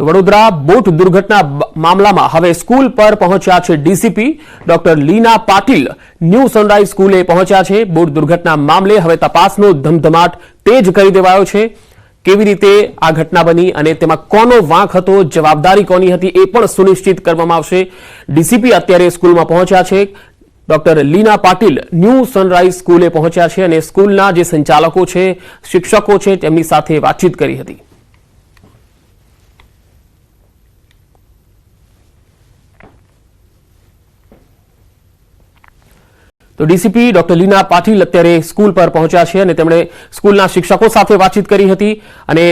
તો વડોદરા બોટ દુર્ઘટના મામલામાં હવે સ્કૂલ પર પહોંચ્યા છે DCP doctor Leena Patil. New Sunrise સ્કૂલે પહોંચ્યા છે. બોટ દુર્ઘટના મામલે હવે તપાસનો ધમધમાટ તેજ કરી દેવાયો છે. કેવી રીતે આ ઘટના બની અને તેમાં કોનો વાંક હતો, જવાબદારી કોની હતી એ પણ સુનિશ્ચિત કરવામાં આવશે. ડીસીપી અત્યારે સ્કૂલમાં પહોંચ્યા છે. Doctor Leena Patil New Sunrise સ્કૂલે પહોંચ્યા છે અને સ્કૂલના જે સંચાલકો છે, શિક્ષકો છે તેમની સાથે વાતચીત કરી હતી. તો ડીસીપી ડોક્ટર લીના પાટીલ અત્યારે સ્કૂલ પર પહોંચ્યા છે અને તેમણે સ્કૂલના શિક્ષકો સાથે વાતચીત કરી હતી અને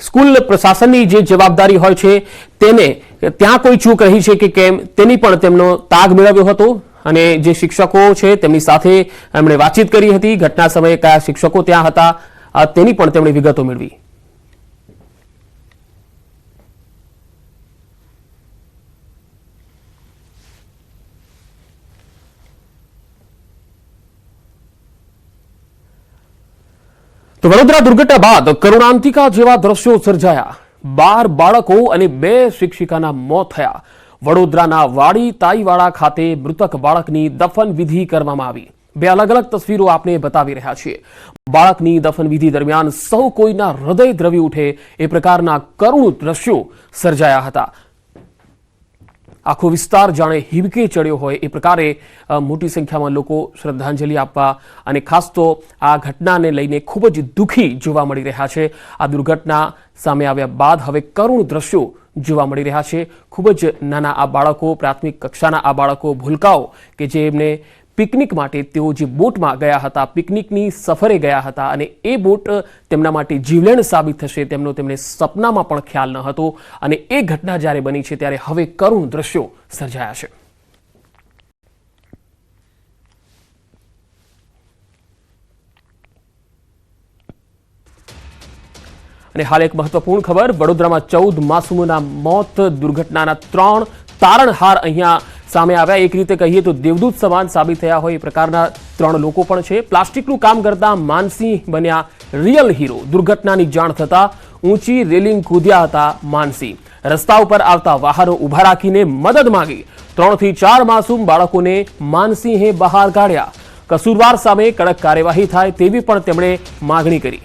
સ્કૂલ પ્રશાસનની જે જવાબદારી હોય છે તેને ત્યાં કોઈ ચૂક રહી છે કે કેમ, તેની પણ તેમનો તાગ મેળવ્યો હતો અને જે શિક્ષકો છે તેમની સાથે એમણે વાતચીત કરી હતી. ઘટના સમયે કયા શિક્ષકો ત્યાં હતા તેની પણ તેમણે વિગતો મેળવી. તો વડોદરા દુર્ઘટના બાદ કરુણાંતિકા જેવા દ્રશ્યો સર્જાયા. બાર બાળકો અને બે શિક્ષિકાના મોત થયા. વડોદરાના વાડી તાઈવાડા ખાતે મૃતક બાળકની દફન વિધિ કરવામાં આવી. બે અલગ અલગ તસવીરો આપને બતાવી રહ્યા છીએ. બાળકની દફન વિધિ દરમિયાન સૌ કોઈના હૃદય દ્રવી ઉઠે એ પ્રકારના કરુણ દ્રશ્યો સર્જાયા હતા. આખો વિસ્તાર જાણે હિબકે ચડ્યો હોય એ પ્રકારે મોટી સંખ્યામાં લોકો શ્રદ્ધાંજલિ આપવા અને ખાસ તો આ ઘટનાને લઈને ખૂબ જ દુઃખી જોવા મળી રહ્યા છે. આ દુર્ઘટના સામે આવ્યા બાદ હવે કરુણ દ્રશ્યો જોવા મળી રહ્યા છે. ખૂબ જ નાના આ બાળકો, પ્રાથમિક કક્ષાના આ બાળકો ભૂલકાઓ કે જે એમને પિકનિક માટે તેઓ જે બોટમાં ગયા હતા, પિકનિકની સફરે ગયા હતા અને એ બોટ તેમના માટે જીવલેણ સાબિત થશે તેમનો તેમને સપનામાં પણ ખ્યાલ ન હતો અને એ ઘટના જ્યારે બની છે ત્યારે હવે કરુણ દ્રશ્યો સર્જાયા છે. અને હાલ એક મહત્વપૂર્ણ ખબર, વડોદરામાં ચૌદ માસુમોના મોત, દુર્ઘટનાના ત્રણ તારણહાર અહીંયા સામે આવ્યા. એક રીતે કહીએ તો દેવદૂત સમાન સાબિત થયા હોય એ પ્રકારના ત્રણ લોકો પણ છે. પ્લાસ્ટિકનું કામ કરતા માનસિંહ બન્યા રિયલ હીરો દુર્ઘટનાની જાણ થતા ઊંચી રેલિંગ કૂદ્યા હતા માનસિંહ. રસ્તા ઉપર આવતા વાહનો ઊભા રાખીને મદદ માંગી. ત્રણથી ચાર માસૂમ બાળકોને માનસિંહે બહાર કાઢ્યા. કસૂરવાર સામે કડક કાર્યવાહી થાય તેવી પણ તેમણે માગણી કરી.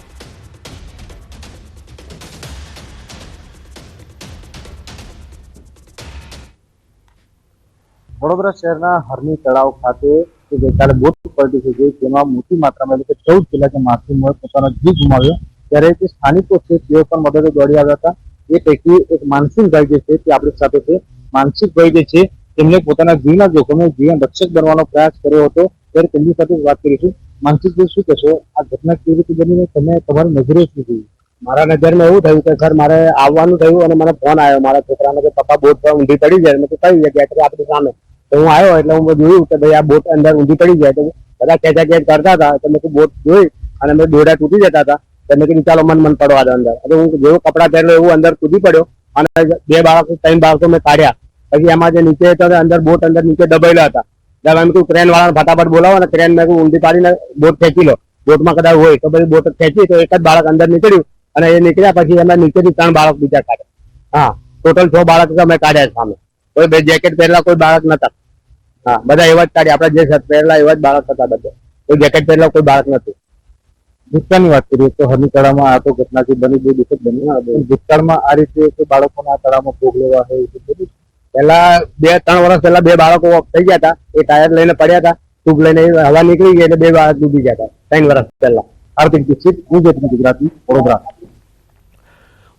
વડોદરા શહેરના હરની તળાવ ખાતે જે ગઈકાલે બોટ પલટી થઈ ગઈ તેમાં મોટી માત્રામાં એટલે કે ચૌદ જેટલા જે માછલીઓએ પોતાનો જીવ ગુમાવ્યો. ત્યારે જે સ્થાનિકો છે, તેઓ પણ મદદે દોડી આવ્યા હતા. એ પૈકી એક માનસિંહભાઈ જે છે, તે આપણી સાથે છે. માનસિંહભાઈ જે છે તેમણે પોતાના જીવના જોખમે જીવન રક્ષક બનવાનો પ્રયાસ કર્યો હતો. ત્યારે તેમની સાથે વાત કરીશું. માનસિંહભાઈ શું કહેશો? આ ઘટના કેવી રીતે બની તમે તમારી નજરે શું જોયું? મારા નજરમાં એવું થયું કે સર, મારે આવવાનું થયું અને મને ફોન આવ્યો. મારા છોકરાને કે, પપ્પા, બોટ પર ઊંધી પડી જાય. મેં કઈ જગ્યાએ? તો કે આપણી સામે. તો હું આવ્યો એટલે હું જોયું કે ભાઈ, આ બોટ અંદર ઊંધી પડી જાય. તો બધા ખેંચા ખેંચ કરતા હતા. તો મેં બોટ જોઈ અને મેં દોડા તૂટી જતા હતા. તો મેં કીધું, ચાલો, મન મન પડવા દો અંદર. એટલે હું જેવું કપડા પહેરેલો એવું અંદર કૂદી પડ્યો અને બે બાળકો, ત્રણ બાળકો મેં કાઢ્યા. પછી એમાં જે નીચે હતા અંદર બોટ અંદર નીચે દબાયેલા હતા. એટલે એમ કીધું ક્રેન વાળાને ફટાફટ બોલાવો અને ક્રેન મેં ઊંધી પાડીને બોટ ખેંચી લો. બોટમાં કદાચ હોય તો પછી બોટ ખેંચી તો એક જ બાળક અંદર નીકળ્યું. અને એ નીકળ્યા પછી એમાં નીચેથી ત્રણ બાળક બીજા કાઢ્યા હા ટોટલ છ બાળક અમે કાઢ્યા સામે. કોઈ બે જેકેટ પહેરેલા કોઈ બાળક નતા. હા બધા એવા જ કાઢ્યા. આપડે જે શર્ટ પહેરેલા એવા જ બાળક હતા બધા. કોઈ જેકેટ પહેરેલા કોઈ બાળક નથી. ભૂતકાળની વાત કરીએ તો હરની તળાવમાં આ તો ઘટના જે બની. બહુ દુઃખદ બની ભૂતકાળમાં આ રીતે કોઈ બાળકોના આ તળાવમાં ભોગ લેવા હોય એવું બધું પહેલા બે ત્રણ વર્ષ પહેલા બે બાળકો થઈ ગયા હતા. એ ટાયર લઈને પડ્યા હતા. ટ્યુબ લઈને હવા નીકળી ગઈ એટલે બે બાળક ડૂબી ગયા હતા. ત્રણ વર્ષ પહેલા. હાર્દિક દીક્ષિત હું જેટલું ગુજરાતી વડોદરા.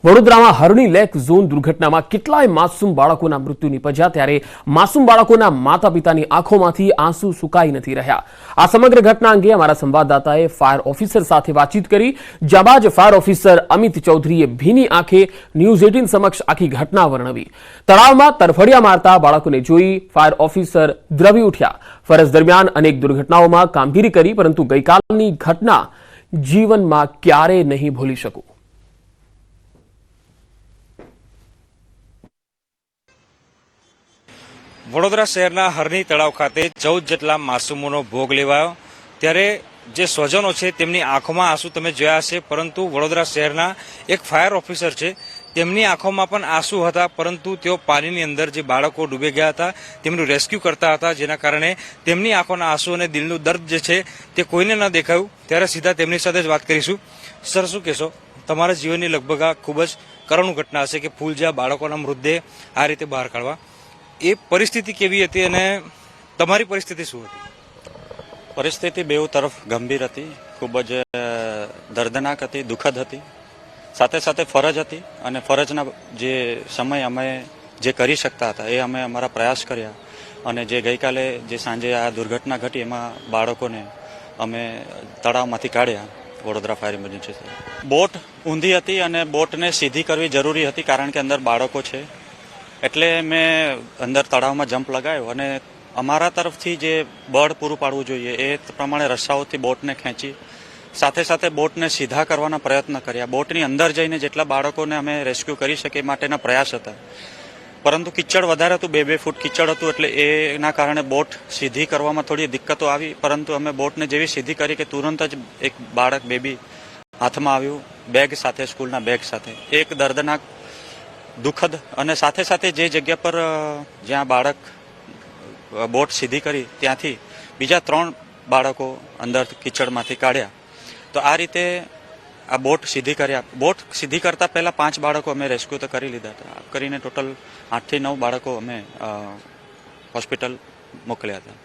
વડોદરામાં હરણી લેક ઝોન દુર્ઘટનામાં કેટલાય માસૂમ બાળકોના મૃત્યુ નિપજ્યા ત્યારે માસૂમ બાળકોના માતા પિતાની આંખોમાંથી આંસુ સુકાઈ નથી રહ્યા. આ સમગ્ર ઘટના અંગે અમારા સંવાદદાતાએ ફાયર ઓફિસર સાથે વાતચીત કરી. જાબાજ ફાયર ઓફિસર અમિત ચૌધરીએ ભીની આંખે ન્યૂઝ એટીન સમક્ષ આખી ઘટના વર્ણવી. તળાવમાં તરફડિયા મારતા બાળકોને જોઈ ફાયર ઓફિસર દ્રવી ઉઠ્યા. ફરજ દરમિયાન અનેક દુર્ઘટનાઓમાં કામગીરી કરી, પરંતુ ગઈકાલની ઘટના જીવનમાં ક્યારેય નહીં ભૂલી શકું. વડોદરા શહેરના હરની તળાવ ખાતે ચૌદ જેટલા માસૂમોનો ભોગ લેવાયો. ત્યારે જે સ્વજનો છે તેમની આંખોમાં આંસુ તમે જોયા હશે, પરંતુ વડોદરા શહેરના એક ફાયર ઓફિસર છે, તેમની આંખોમાં પણ આંસુ હતા, પરંતુ તેઓ પાણીની અંદર જે બાળકો ડૂબી ગયા હતા, તેમનું રેસ્ક્યુ કરતા હતા, જેના કારણે તેમની આંખોના આંસુ અને દિલનું દર્દ જે છે તે કોઈને ન દેખાયું. ત્યારે સીધા તેમની સાથે જ વાત કરીશું. સર, શું કહેશો? તમારા જીવનની લગભગ આ ખૂબ જ કરુણ ઘટના હશે કે ફૂલ જ્યાં બાળકોના મૃતદેહ આ રીતે બહાર કાઢવા એ પરિસ્થિતિ કેવી હતી અને તમારી પરિસ્થિતિ શું હતી? પરિસ્થિતિ બેઉ તરફ ગંભીર હતી, ખૂબ જ દર્દનાક હતી, દુઃખદ હતી. સાથે સાથે ફરજ હતી અને ફરજના જે સમય અમે જે કરી શકતા હતા એ અમે અમારા પ્રયાસ કર્યા અને જે ગઈકાલે જે સાંજે આ દુર્ઘટના ઘટી એમાં બાળકોને અમે તળાવમાંથી કાઢ્યા, વડોદરા ફાયર ઇમરજન્સી બોટ ઊંધી હતી અને બોટને સીધી કરવી જરૂરી હતી કારણ કે અંદર બાળકો છે. એટલે મેં અંદર તળાવમાં જમ્પ લગાવ્યો અને અમારા તરફથી જે બળ પૂરું પાડવું જોઈએ એ પ્રમાણે રસ્સાઓથી બોટને ખેંચી, સાથે સાથે બોટને સીધા કરવાના પ્રયત્ન કર્યા. બોટની અંદર જઈને જેટલા બાળકોને અમે રેસ્ક્યુ કરી શકીએ માટેના પ્રયાસ હતા. પરંતુ કિચડ વધારે હતું, બે બે ફૂટ કિચડ હતું એટલે એના કારણે બોટ સીધી કરવામાં થોડી દિક્કતો આવી. પરંતુ અમે બોટને જેવી સીધી કરી કે તુરંત જ એક બાળક, બેબી હાથમાં આવ્યું, બેગ સાથે, સ્કૂલના બેગ સાથે. એક દર્દનાક દુઃખદ અને સાથે સાથે જે જગ્યા પર જ્યાં બાળક બોટ સીધી કરી ત્યાંથી બીજા ત્રણ બાળકો અંદર કિચડમાંથી કાઢ્યા. તો આ રીતે આ બોટ સીધી કર્યા. બોટ સીધી કરતાં પહેલા પાંચ બાળકો અમે રેસ્ક્યુ તો કરી લીધા હતા. કરીને ટોટલ આઠથી નવ બાળકો અમે હોસ્પિટલ મોકલ્યા હતા.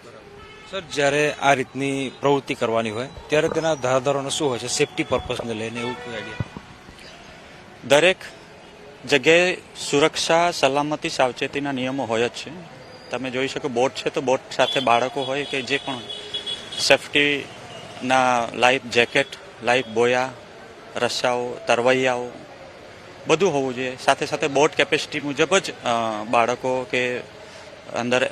સર જ્યારે આ રીતની પ્રવૃત્તિ કરવાની હોય ત્યારે તેના ધારાધારોને શું હોય છે? સેફટી પર્પઝને લઈને એવું કોઈ આઈડિયા? દરેક જગ્યાએ સુરક્ષા, સલામતી, સાવચેતીના નિયમો હોય જ છે. તમે જોઈ શકો, બોટ છે તો બોટ સાથે બાળકો હોય કે જે પણ સેફટીના લાઈફ જેકેટ, લાઈફ બોયા રસ્સાઓ તરવૈયાઓ, બધું હોવું જોઈએ. સાથે સાથે બોટ કેપેસિટી મુજબ જ બાળકો કે અંદર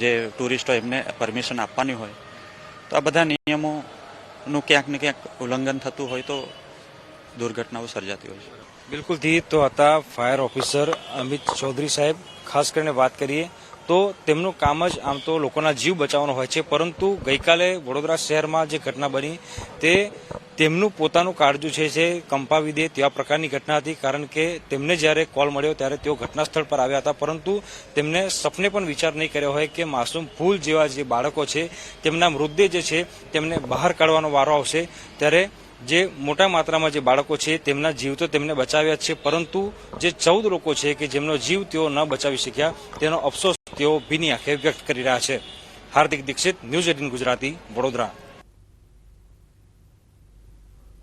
જે ટુરિસ્ટ હોય એમને પરમિશન આપવાની હોય. તો આ બધા નિયમોનું ક્યાંક ને ક્યાંક ઉલ્લંઘન થતું હોય તો દુર્ઘટનાઓ સર્જાતી હોય છે. બિલકુલથી તો હતા ફાયર ઓફિસર અમિત ચૌધરી સાહેબ ખાસ કરીને વાત કરીએ તો તેમનું કામ જ આમ તો લોકોના જીવ બચાવવાનો હોય છે પરંતુ ગઈકાલે વડોદરા શહેરમાં જે ઘટના બની તે તેમનું પોતાનું કાળજું છે જે કંપાવી દે તેવા પ્રકારની ઘટના હતી કારણ કે તેમને જ્યારે કોલ મળ્યો ત્યારે તેઓ ઘટના સ્થળ પર આવ્યા હતા પરંતુ તેમને સપને પણ વિચાર નહીં કર્યો હોય કે માસૂમ ફૂલ જેવા જે બાળકો છે તેમના મૃતદેહ જે છે તેમને બહાર કાઢવાનો વારો આવશે ત્યારે જે મોટા માત્રામાં જે બાળકો છે તેમના જીવ તો તેમને બચાવ્યા છે, પરંતુ જે ચૌદ લોકો છે કે જેમનો જીવ તેઓ ન બચાવી શક્યા, તેનો અફસોસ તેઓ ભીની આંખે વ્યક્ત કરી રહ્યા છે. Hardik Dixit, news eighteen Gujarati, Vadodara.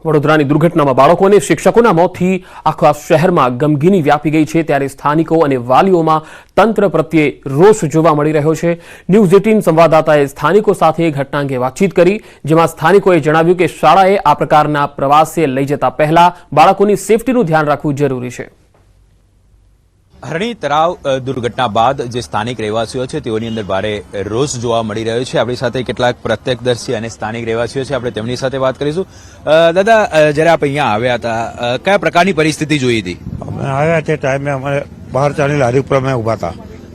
વડોદરાની દુર્ઘટનામાં બાળકો અને શિક્ષકોના મોતથી આખા શહેરમાં ગમગીની વ્યાપી ગઈ છે. ત્યારે સ્થાનિકો અને વાલીઓમાં તંત્ર પ્રત્યે રોષ જોવા મળી રહ્યો છે. ન્યૂઝ એટીન સંવાદદાતાએ સ્થાનિકો સાથે ઘટના અંગે વાતચીત કરી. જેમાં સ્થાનિકોએ જણાવ્યું કે શાળાએ આ પ્રકારના પ્રવાસે લઈ જતા પહેલા બાળકોની સેફટીનું ધ્યાન રાખવું જરૂરી છે. હરણી તળાવ દુર્ઘટના બાદ જે સ્થાનિક રહેવાસીઓ છે તેઓની અંદર ભારે રોષ જોવા મળી રહ્યો છે. આપણી સાથે કેટલાક પ્રત્યક્ષદર્શી અને સ્થાનિક રહેવાસીઓ છે. આપણે તેમની સાથે વાત કરીશું. દાદા જ્યારે આપ અહીંયા આવ્યા હતા કયા પ્રકારની પરિસ્થિતિ જોઈ હતી? અમે આવ્યા તે ટાઈમે અમારે બહાર ચાની લારી ઉપર અમે ઊભા હતા.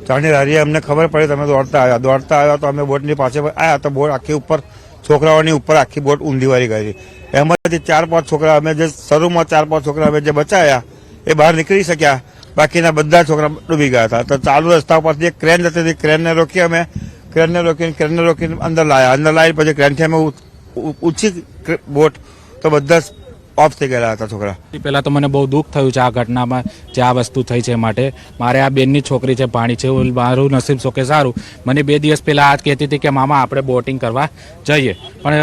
ચાની લારી અમને ખબર પડી, તમે દોડતા આવ્યા. દોડતા આવ્યા તો અમે બોટની પાસે આવ્યા તો બોટ આખી ઉપર, છોકરાઓની ઉપર આખી બોટ ઊંધીવારી કરી એમાંથી ચાર પાંચ છોકરા અમે જે શરૂમાં ચાર પાંચ છોકરા અમે જે બચાયા, એ બહાર નીકળી શક્યા. બાકીના બધા છોકરા ડૂબી ગયા હતા. તો ચાલુ રસ્તા પરથી એક ક્રેન જતી હતી. ક્રેનને રોકી અમે. ક્રેનને રોકીને ક્રેનને રોકીને અંદર લાયા. અંદર લાવી પછી ક્રેનથી અમે ઉ- ઉ- ઊંચી ક્રે- બોટ તો બધા ઓફ થઈ ગયેલા હતા છોકરા. પહેલા તો મને બહુ દુઃખ થયું છે આ ઘટનામાં જે આ વસ્તુ થઈ છે માટે. મારે આ બેનની છોકરી છે, ભાણી છે મારું નસીબ શોકે સારું. મને બે દિવસ પહેલા આ કહેતી હતી કે, મામા, આપણે બોટિંગ કરવા જઈએ. પણ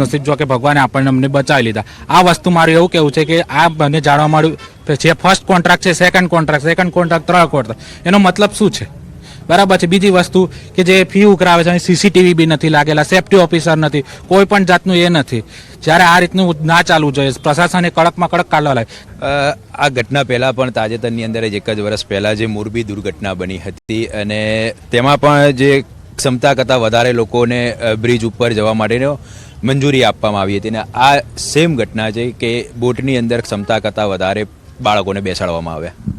નસીબ જો કે ભગવાને આપણને અમને બચાવી લીધા. આ વસ્તુ મારું એવું કેવું છે કે, આ મને જાણવા મળ્યું જે ફર્સ્ટ કોન્ટ્રાક્ટ છે સેકન્ડ કોન્ટ્રાક્ટ સેકન્ડ કોન્ટ્રાક્ટ ત્રણ કોન્ટ્રાક્ટ એનો મતલબ શું છે? બરાબર છે. બીજી વસ્તુ કે જે ફી ઉઘરાવે છે સીસીટીવી બી નથી લાગેલા સેફટી ઓફિસર નથી, કોઈ પણ જાતનું એ નથી. જ્યારે આ રીતનું ના ચાલવું જોઈએ, પ્રશાસને કડકમાં કડક કાઢવા લાગે આ ઘટના પહેલાં પણ તાજેતરની અંદર જ એક જ વર્ષ પહેલાં જે મોરબી દુર્ઘટના બની હતી અને તેમાં પણ જે ક્ષમતા કરતાં વધારે લોકોને બ્રિજ ઉપર જવા માટેનો મંજૂરી આપવામાં આવી હતી. અને આ સેમ ઘટના છે કે બોટની અંદર ક્ષમતા કરતાં વધારે બાળકોને બેસાડવામાં આવ્યા.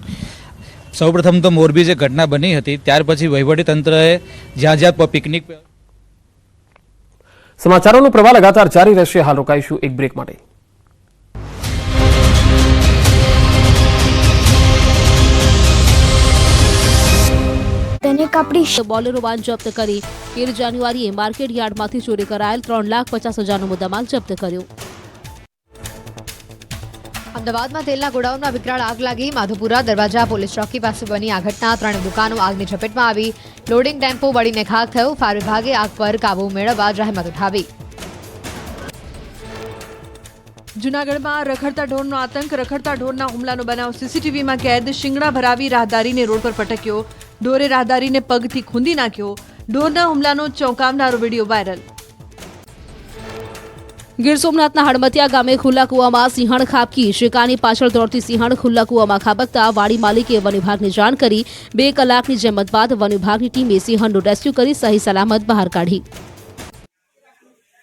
સૌપ્રથમ તો મોરબી જે ઘટના બની હતી ત્યાર પછી વહીવટીતંત્રએ જ્યાં જ્યાં પિકનિક સમાચારોનો પ્રવાહ લગાતાર જારી રહેશે. હાલ રોકાઈશું એક બ્રેક માટે. તેને કાપડી બોલેરો વાન જપ્ત કરી. તેર જાન્યુઆરીએ માર્કેટ યાર્ડમાંથી ચોરી કરાયેલ ત્રણ લાખ પચાસ હજારનો મુદ્દામાલ જપ્ત કર્યો. અમદાવાદમાં તેલના ગોડાઉનમાં વિકરાળ આગ લાગી. માધુપુરા દરવાજા પોલીસ ચોકી પાસે બની આ ઘટના. ત્રણ દુકાનો આગની ઝપેટમાં આવી. લોડિંગ ટેમ્પો બળીને ખાક થયો. ફાયર વિભાગે આગ પર કાબુ મેળવવા જહેમત ઉઠાવી. જૂનાગઢમાં રખડતા ઢોરનો આતંક. રખડતા ઢોરના હુમલાનો બનાવ સીસીટીવીમાં કેદ. શિંગડા ભરાવી રાહદારીને રોડ પર પટક્યો. ઢોરે રાહદારીને પગથી ખૂંદી નાખ્યો. ઢોરના હુમલાનો ચોંકાવનારો વીડિયો વાયરલ. ગીર સોમનાથના હડમતિયા ગામે ખુલ્લા કુવામાં સિંહણ ખાબકી. શ્રીકાની પાછળ દોડતી સિંહણ ખુલ્લા કુવામાં ખાબકતા વાડી માલિકે વન વિભાગને જાણ કરી બે કલાકની જેમત બાદ વન વિભાગની ટીમે સિંહણનું રેસ્ક્યુ કરી સહી સલામત બહાર કાઢી.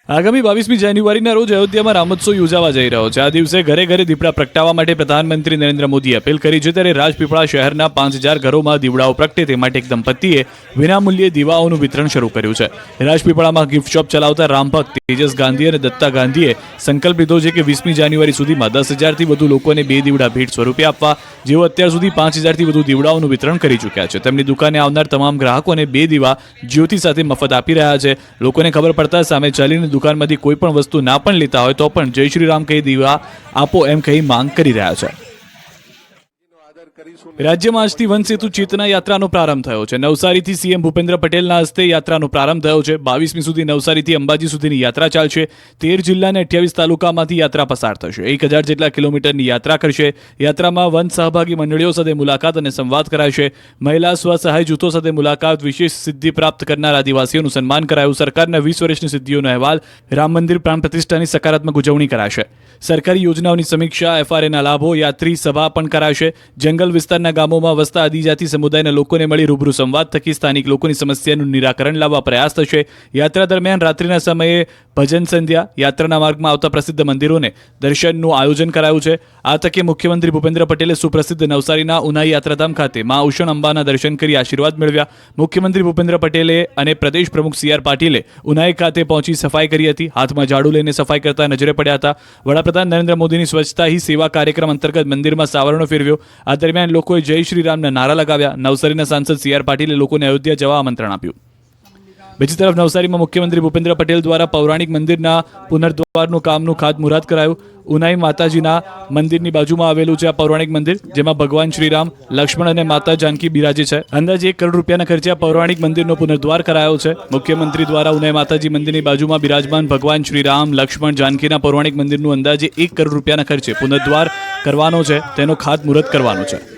આગામી બાવીસમી જાન્યુઆરીના રોજ અયોધ્યામાં રામોત્સવ યોજાવા જઈ રહ્યો છે. આ દિવસે ઘરે ઘરે દીપડા પ્રગટાવવા માટે પ્રધાનમંત્રી નરેન્દ્ર મોદીએ અપીલ કરી છે. ત્યારે રાજપીપળા શહેરના પાંચ હજાર ઘરોમાં દીવડાઓ પ્રગટે તે માટે એક દંપતીએ વિનામૂલ્યે દીવાઓનું વિતરણ શરૂ કર્યું છે. રાજપીપળામાં ગિફ્ટ શોપ ચલાવતા રામભક્ત તેજસ ગાંધી અને દત્તા ગાંધીએ સંકલ્પ લીધો છે કે વીસમી જાન્યુઆરી સુધીમાં દસ હજારથી વધુ લોકોને બે દીવડા ભેટ સ્વરૂપે આપવા, જેઓ અત્યાર સુધી પાંચ હજારથી વધુ દીવડાઓનું વિતરણ કરી ચૂક્યા છે. તેમની દુકાને આવનાર તમામ ગ્રાહકોને બે દીવા જ્યોતિ સાથે મફત આપી રહ્યા છે. લોકોને ખબર પડતા સામે ચાલીને દુકાનમાંથી કોઈ પણ વસ્તુ ના પણ લેતા હોય તો પણ જય શ્રી રામ કહી દીવા આપો એમ કહી માંગ કરી રહ્યા છે. રાજ્યમાં આજથી વન સેતુ ચેતના યાત્રાનો પ્રારંભ થયો છે. નવસારીથી સીએમ ભૂપેન્દ્ર પટેલના હસ્તે યાત્રાનો પ્રારંભ થયો છે. બાવીસમી સુધી નવસારીથી અંબાજી સુધીની યાત્રા ચાલશે. તેર જિલ્લાને અઠ્યાવીસ તાલુકામાંથી યાત્રા પસાર થશે. એક હજાર જેટલા કિલોમીટરની યાત્રા કરશે. યાત્રામાં વન સહભાગી મંડળીઓ સાથે મુલાકાત અને સંવાદ કરાશે. મહિલા સ્વસહાય જૂથો સાથે મુલાકાત, વિશેષ સિદ્ધિ પ્રાપ્ત કરનાર આદિવાસીઓનું સન્માન કરાયું. સરકારના વીસ વર્ષની સિદ્ધિઓનો અહેવાલ રામ મંદિર પ્રાણ પ્રતિષ્ઠાની સકારાત્મક ઉજવણી કરાશે. સરકારી યોજનાઓની સમીક્ષા, એફઆરએના લાભો, યાત્રી સભા પણ કરાશે. જંગલ વિસ્તારના ગામોમાં વસતા આદિજાતિ સમુદાયના લોકોને મળી રૂબરૂ સંવાદ થકી સ્થાનિક લોકોની સમસ્યાનું નિરાકરણ લાવવા પ્રયાસ થશે. યાત્રા દરમિયાન રાત્રિના સમયે ભજન સંધ્યા, યાત્રાના માર્ગમાં આવતા પ્રસિદ્ધ મંદિરોને દર્શનનું આયોજન કરાયું છે. આ તકે મુખ્યમંત્રી ભૂપેન્દ્ર પટેલે સુપ્રસિદ્ધ નવસારીના ઉનાઈ યાત્રાધામ ખાતે મા ઉષણ અંબાના દર્શન કરી આશીર્વાદ મેળવ્યા. મુખ્યમંત્રી ભૂપેન્દ્ર પટેલે અને પ્રદેશ પ્રમુખ સી આર પાટીલે ઉનાઈ ખાતે પહોંચી સફાઈ કરી હતી. હાથમાં ઝાડુ લઈને સફાઈ કરતા નજરે પડ્યા હતા. વડાપ્રધાન નરેન્દ્ર મોદીની સ્વચ્છતા હી સેવા કાર્યક્રમ અંતર્ગત મંદિરમાં સાવરણો ફેરવ્યો. આ દરમિયાન લોકોએ જય શ્રી રામના નારા લગાવ્યા. નવસારીના સાંસદ સી આર પાટીલે લોકોને અયોધ્યા જવા આમંત્રણ આપ્યું. બીજી તરફ નવસારીમાં મુખ્યમંત્રી ભૂપેન્દ્ર પટેલ દ્વારા પૌરાણિક મંદિરના પુનર્દ્વારનું કામનું ખાતમુહૂર્ત કરાયું. ઉનાઈ માતાજીના મંદિરની બાજુમાં આવેલું છે આ પૌરાણિક મંદિર, જેમાં ભગવાન શ્રીરામ, લક્ષ્મણ અને માતા જાનકી બિરાજે છે. અંદાજે એક કરોડ રૂપિયાના ખર્ચે આ પૌરાણિક મંદિરનો પુનર્દ્વાર કરાયો છે. મુખ્યમંત્રી દ્વારા ઉનાઈ માતાજી મંદિરની બાજુમાં બિરાજમાન ભગવાન શ્રીરામ, લક્ષ્મણ જાનકીના પૌરાણિક મંદિરનું અંદાજે એક કરોડ રૂપિયાના ખર્ચે પુનર્દ્વાર કરવાનો છે. તેનો ખાતમુહૂર્ત કરવાનો છે.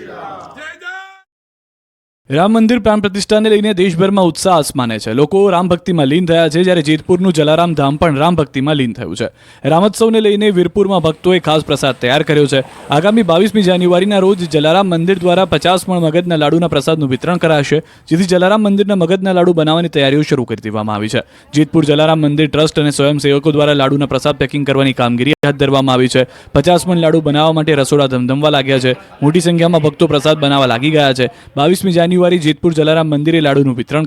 રામ મંદિર પ્રાણ પ્રતિષ્ઠાને લઈને દેશભરમાં ઉત્સાહ આસમાને છે. લોકો રામ ભક્તિમાં લીન થયા છે જ્યારે જેતપુરનું જલારામ ધામ પણ રામ ભક્તિમાં લીન થયું છે. રામોત્સવને લઈને વીરપુરમાં ભક્તોએ ખાસ પ્રસાદ તૈયાર કર્યો છે. આગામી બાવીસમી જાન્યુઆરીના રોજ જલારામ મંદિર દ્વારા પચાસ મણ મગજના લાડુના પ્રસાદનું વિતરણ કરાશે, જેથી જલારામ મંદિરના મગજના લાડુ બનાવવાની તૈયારીઓ શરૂ કરી દેવામાં આવી છે. જેતપુર જલારામ મંદિર ટ્રસ્ટ અને સ્વયંસેવકો દ્વારા લાડુના પ્રસાદ પેકિંગ કરવાની કામગીરી હાથ ધરવામાં આવી છે. પચાસ મણ લાડુ બનાવવા માટે રસોડા ધમધમવા લાગ્યા છે. મોટી સંખ્યામાં ભક્તો પ્રસાદ બનાવવા લાગી ગયા છે. બાવીસમી જાન્યુઆરી જેતપુર જલારામ મંદિરે લાડુનું વિતરણ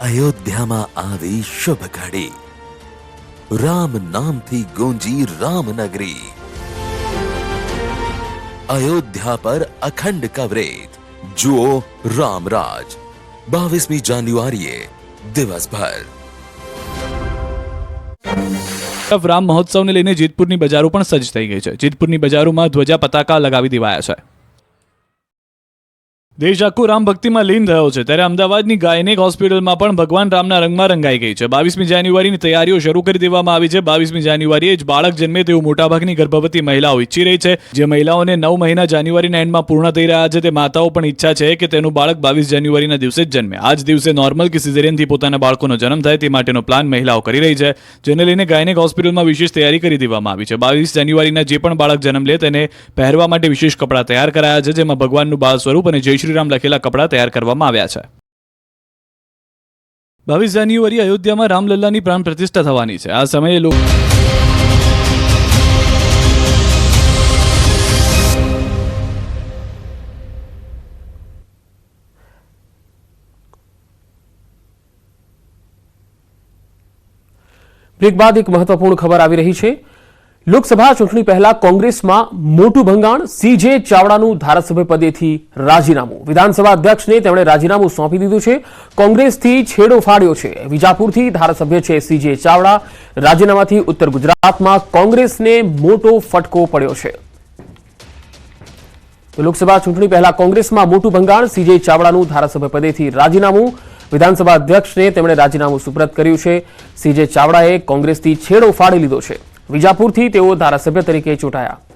અયોધ્યામાં આવી શુભ ઘડી રામ નામથી ગુંજી રામનગરી અયોધ્યા પર અખંડ કવરેજ. જુઓ રામરાજ. બાવીસમી જાન્યુઆરીએ દિવસભર. રામ મહોત્સવને લઈને જેતપુરની બજારો પણ સજ્જ થઈ ગઈ છે. જેતપુરની બજારોમાં ધ્વજા, પતાકા લગાવી દેવાયા છે. દેશ આખું રામ ભક્તિમાં લીન થયો છે. ત્યારે અમદાવાદની ગાયનેક હોસ્પિટલમાં પણ ભગવાન રામના રંગમાં રંગાઈ ગઈ છે. બાવીસમી જાન્યુઆરીની તૈયારીઓ શરૂ કરી દેવામાં આવી છે. બાવીસમી જાન્યુઆરીએ જ બાળક જન્મે તેવું મોટાભાગની ગર્ભવતી મહિલાઓ ઈચ્છી રહી છે. જે મહિલાઓને નવ મહિના જાન્યુઆરીના એન્ડમાં પૂર્ણ થઈ રહ્યા છે તે માતાઓ પણ ઈચ્છા છે કે તેનું બાળક બાવીસ જાન્યુઆરીના દિવસે જ જન્મે. આ જ દિવસે નોર્મલ કે સિઝેરિયનથી પોતાના બાળકોનો જન્મ થાય તે માટેનો પ્લાન મહિલાઓ કરી રહી છે. જેને લઈને ગાયનેક હોસ્પિટલમાં વિશેષ તૈયારી કરી દેવામાં આવી છે. બાવીસ જાન્યુઆરીના જે પણ બાળક જન્મ લે તેને પહેરવા માટે વિશેષ કપડાં તૈયાર કરાયા છે, જેમાં ભગવાનનું બાળ સ્વરૂપ અને જય શ્રીરામ લખેલા કપડાં તૈયાર કરવામાં આવ્યા છે. બાવીસ જાન્યુઆરી અયોધ્યામાં રામલલ્લાની પ્રાણ પ્રતિષ્ઠા થવાની છે. આ સમયે લોકો બ્રેક બાદ એક મહત્વપૂર્ણ ખબર આવી રહી છે. લોકસભા ચૂંટણી પહેલા કોંગ્રેસમાં મોટું ભંગાણ, સીજે ચાવડાનું ધારાસભ્ય રાજીનામું. વિધાનસભા અધ્યક્ષને તેમણે રાજીનામું સોંપી દીધું છે. કોંગ્રેસથી છેડો ફાડ્યો છે. વિજાપુરથી ધારાસભ્ય છે સીજે ચાવડા. રાજીનામાથી ઉત્તર ગુજરાતમાં કોંગ્રેસને મોટો ફટકો પડ્યો છે. લોકસભા ચૂંટણી પહેલા કોંગ્રેસમાં મોટું ભંગાણ, સીજે ચાવડાનું ધારાસભ્ય રાજીનામું. વિધાનસભા અધ્યક્ષને તેમણે રાજીનામું સુપ્રત કર્યું છે. સીજે ચાવડાએ કોંગ્રેસથી છેડો ફાડી લીધો છે. વિજાપુરથી તેઓ ધારાસભ્ય તરીકે ચૂંટાયા.